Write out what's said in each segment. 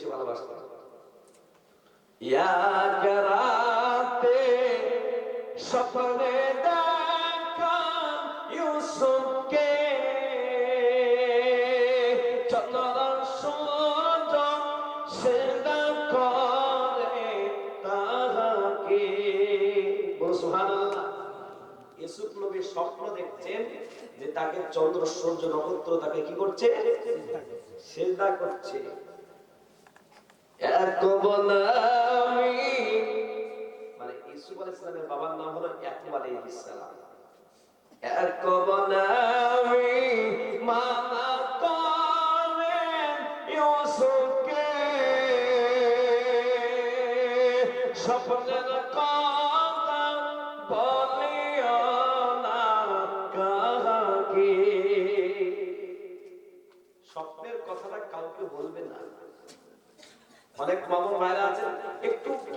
বেশি ভালোবাসতেন ইয়া স্বপ্নে স্বপ্ন দেখছেন যে তাকে চন্দ্র, সূর্য, নক্ষত্র তাকে কি করছে? করছে। বনামি মানে ইসুফ আলাইহিস বাবার নাম হলো ইয়াকুব আলাইহিস সালাম।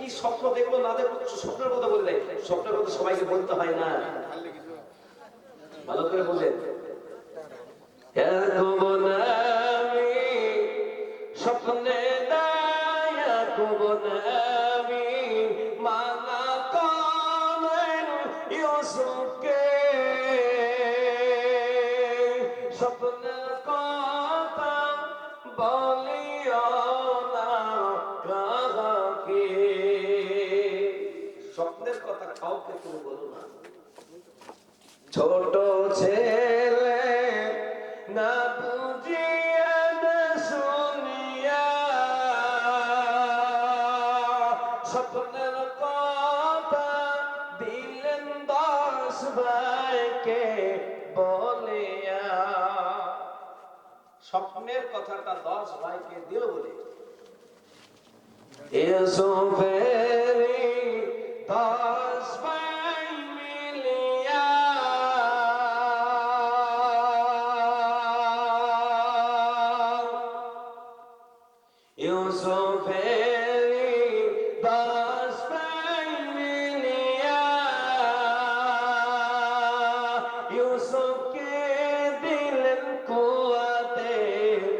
কি স্বপ্ন দেখব না দেখব স্বপ্নের কথা বলে দেয় স্বপ্নের কথা সবাইকে বলতে হয় না। ভালো করে বললেন স্বপ্নে দায়া না বুঝিয়া না শুনিয়া। স্বপ্নের কথা দিলেন দশ ভাইকে বলিয়া। স্বপ্নের কথাটা দশ ভাইকে দিল বলে। ইউসুফেরি ইউসুফেরি দশ ভাই মিলিয়া। ইউসুফকে দিলেন কুয়াতে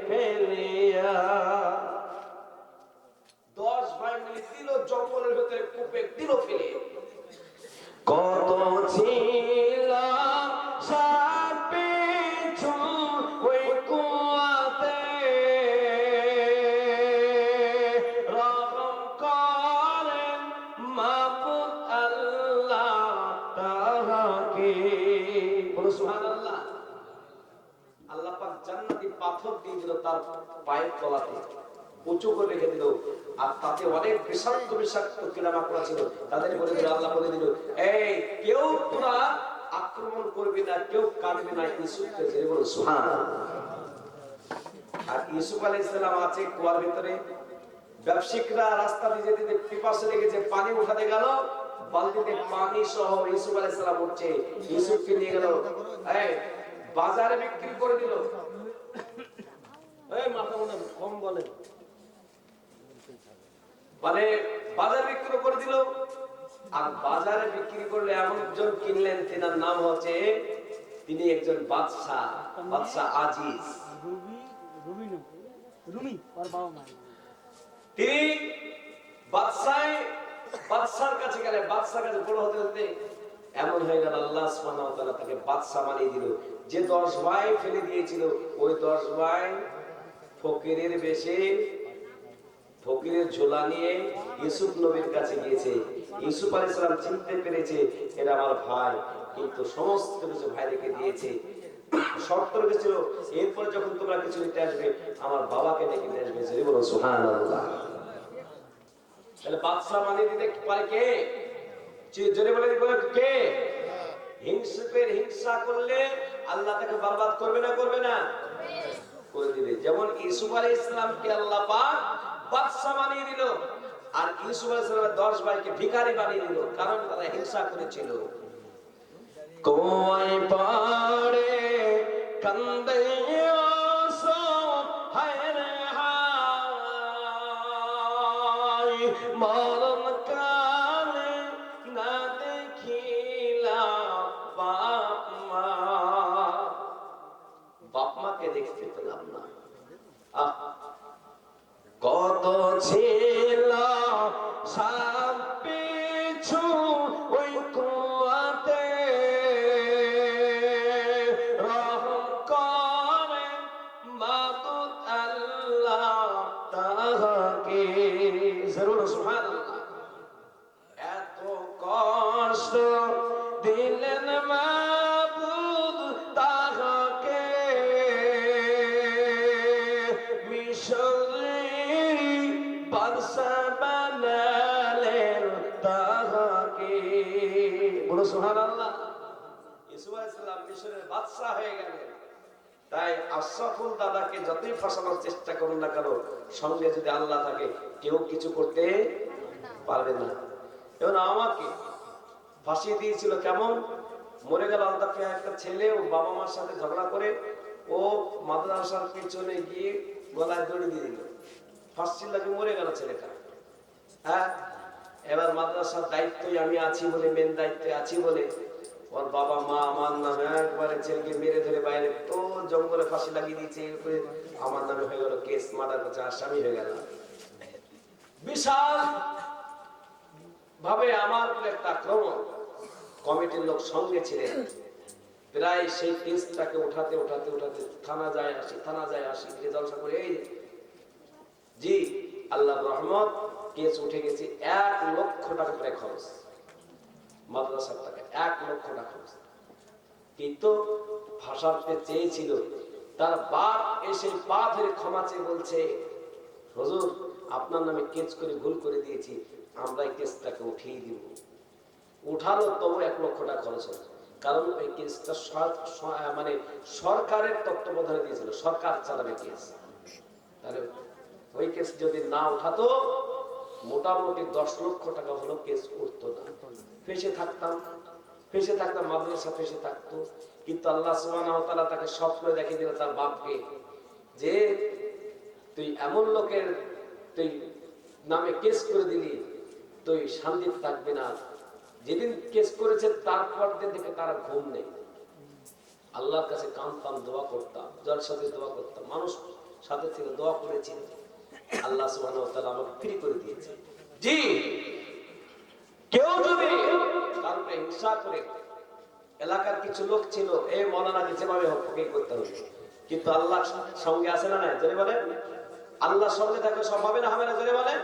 ফেলিয়া। দশ ভাই মিলে দিল জঙ্গলের ভেতরে কূপে দিল ফেলে কত ছিল আল্লাহ পাক জান্নাতি পাথর দিয়ে দিল তার পায়ের তলাতে, উঁচু করে রেখে দিল। আর তাতে অনেক বিষাক্ত বিষাক্ত ছিল। তাদের বলে দিল, আল্লাহ বলে দিল, এই, কেউ আক্রমণ করবি না, কেউ কাটবে না। আর ইউসুফ আলাইহিস সালাম আছে কুয়ার ভিতরে। ব্যবসায়িকরা রাস্তা দিয়ে যেতে পিপাসে লেগেছে, পানি উঠাতে গেল। বালতিতে পানি সহ ইউসুফ আলাইহিস সালাম উঠছে। ইউসুফকে নিয়ে গেল এই বাজারে বিক্রি করে দিল। এই মাথা কম বলে। মানে বাজারে বিক্রি করে দিল। আর বাজারে বিক্রি করলে এমন একজন কিনলেন তেনার নাম হচ্ছে তিনি একজন বাদশাহ বাদশাহ আজিজ। তিনি বাদশাহ বাদশার কাছে গেলে বাদশার কাছে বড় হতে হতে এমন হয়ে গেল, আল্লাহ সুবহানাহু তাকে বাদশা বানিয়ে দিল। যে দশ ভাই ফেলে দিয়েছিল, ওই দশ ভাই ফকিরের বেশে ফকিরের ঝোলা নিয়ে ইউসুফ নবীর কাছে গিয়েছে। ইউসুফ আলাইহিস সালাম চিনতে পেরেছে, এরা আমার ভাই। কিন্তু সমস্ত কিছু ভাই রেখে দিয়েছে। শর্ত রেখেছিল, এরপরে যখন তোমরা কিছু নিতে আসবে, আমার বাবাকে ডেকে নিয়ে আসবে। বলো সুবহানাল্লাহ। তাহলে বাদশা বানিয়ে দিতে পারে কে? জোরে বলে কে? হিংসুকের হিংসা করলে আল্লাহ তাকে বরবাদ করবে না করবে না? করে দিবে। যেমন আলাইহিস ইসলামকে আল্লাহ পাক বাদশা বানিয়ে দিল, আর ইউসুফ আলাইহিস সালামের 10 ভাইকে ভিখারি বানিয়ে দিল, কারণ তারা হিংসা করেছিল। কোয়াই পাড়ে কান্দে মরণ কালে না দেখিলা বাপ মা বাপ মাকে দেখতে পেলাম না কত ছিল সাপ পিছু ওই কুয়াতে কষ্ট হয়ে গেলেন। তাই আশরাফুল দাদাকে যতই ফাঁসানোর চেষ্টা করুন না কেন, সঙ্গে যদি আল্লাহ থাকে, কেউ কিছু করতে পারবে না। এবং আমাকে ফাঁসিয়ে দিয়েছিল কেমন? মরে গেল আলতাফে একটা ছেলে ও বাবা মার সাথে ঝগড়া করে ও মাদ্রাসার পিছনে গিয়ে গলায় দড়ি দিয়ে দিল। ফাঁসির লাগে মরে গেল ছেলেটা। হ্যাঁ এবার মাদ্রাসার দায়িত্বই আমি আছি বলে মেন দায়িত্বে আছি বলে ওর বাবা মা আমার নামে একবারে ছেলেকে মেরে ধরে বাইরে তো জঙ্গলে ফাঁসি লাগিয়ে দিয়েছে আমার নামে হয়ে গেল কেস, মার্ডার করছে, আসামি হয়ে গেল। বিশাল ভাবে আমার উপর একটা আক্রমণ কমিটির লোক সঙ্গে ছিলেন। প্রায় সেই কেসটাকে উঠাতে উঠাতে উঠাতে থানা যায়, আসি, থানা যায়, আসি, গিয়ে জলসা করে এই জি আল্লাহ রহমত, কেস উঠে গেছে, এক লক্ষ টাকা প্রায় খরচ। মাদ্রাসার টাকা, এক লক্ষ টাকা খরচ। কিন্তু ভাষাতে চেয়েছিল, তার বাপ এসে পা ধরে ক্ষমা চেয়ে বলছে হজুর, আপনার নামে কেস করে ভুল করে দিয়েছি আমরা এই কেসটাকে উঠিয়ে দিব। উঠালো তবু এক লক্ষ টাকা খরচ হবে কারণ ওই কেসটা মানে সরকারের তত্ত্বাবধানে দিয়েছিল, সরকার চালাবে কেস তাহলে ওই কেস যদি না উঠাতো, মোটামুটি দশ লক্ষ টাকা হলো কেস উঠতো না। ফেসে থাকতাম ফেসে থাকতাম, মাদ্রাসা ফেসে থাকতো। কিন্তু আল্লাহ তাআলা তাকে স্বপ্ন দেখে দিল তার বাপকে যে তুই এমন লোকের তুই নামে কেস করে দিলি, তুই শান্তি থাকবে না। যেদিন কেস করেছে, তারপর দিন থেকে তারা ঘুম নেই। আল্লাহর কাছে কামতাম দোয়া করতাম যার সাথে দোয়া করতাম, মানুষ সাথে থেকে দোয়া করেছি। আল্লাহ সুবহানাহু আমাকে ফ্রি করে দিয়েছে। জি, কেউ যদি কারণে হিংসা করে, এলাকার কিছু লোক ছিল এই মৌলানাকে যেভাবে হোক করতে হবে। কিন্তু আল্লাহ সঙ্গে আছে না নাই? জোরে বলেন। আল্লাহ সঙ্গে থাকলে সব হবে না হবে না? জোরে বলেন।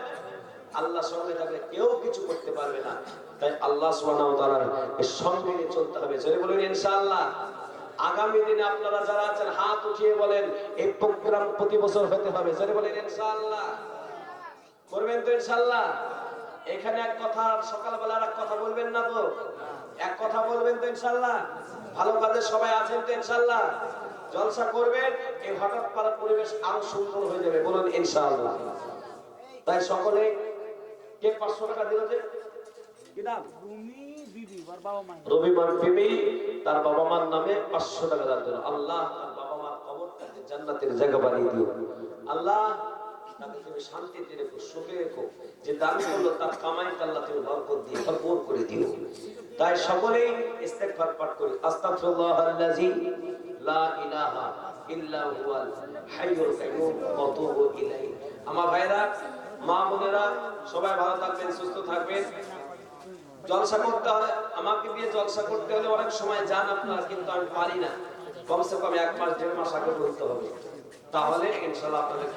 আল্লাহ সঙ্গে থাকলে কেউ কিছু করতে পারবে না। তাই আল্লাহ সুবহানাহু ওয়া সঙ্গে চলতে হবে। জোরে বলেন, ইনশাআল্লাহ। আগামী দিনে আপনারা যারা আছেন, হাত উঠিয়ে বলেন, এই প্রোগ্রাম প্রতি বছর হতে হবে। জোরে বলেন, ইনশাআল্লাহ। করবেন তো, ইনশাআল্লাহ? এখানে এক কথা, সকালবেলা এক কথা বলবেন না তো? এক কথা বলবেন তো, ইনশাআল্লাহ? ভালো কাজে সবাই আছেন তো, ইনশাআল্লাহ? জলসা করবেন এই হঠাৎ পাড়ার পরিবেশ আরও সুন্দর হয়ে যাবে বলুন ইনশাআল্লাহ। তাই সকলে কে পাঁচশো টাকা দিল যে? রবিবার বিবি তার বাবা মার নামে পাঁচশো টাকা দান দিল আল্লাহ তার বাবা মার কবরটাকে জান্নাতের জায়গা বানিয়ে দিও। আল্লাহ তাকে তুমি শান্তিতে রেখো সুখে রেখো। যে দান করল তার কামাইতে আল্লাহ তুমি বরকত দিয়ে ভরপুর করে দিও। তাই সকলেই পাঠ করি আস্তাগফিরুল্লাহ আল্লাযী আমার ভাইরা মা বোনেরা, সবাই ভালো থাকবেন, সুস্থ থাকবেন। জলসা করতে হলে, আমাকে দিয়ে জলসা করতে হলে অনেক সময় যান আপনারা, কিন্তু আমি পারি না। কমসে কম এক মাস, দেড় মাস আগে বলতে হবে। তাহলে ইনশাল্লাহ আপনাদের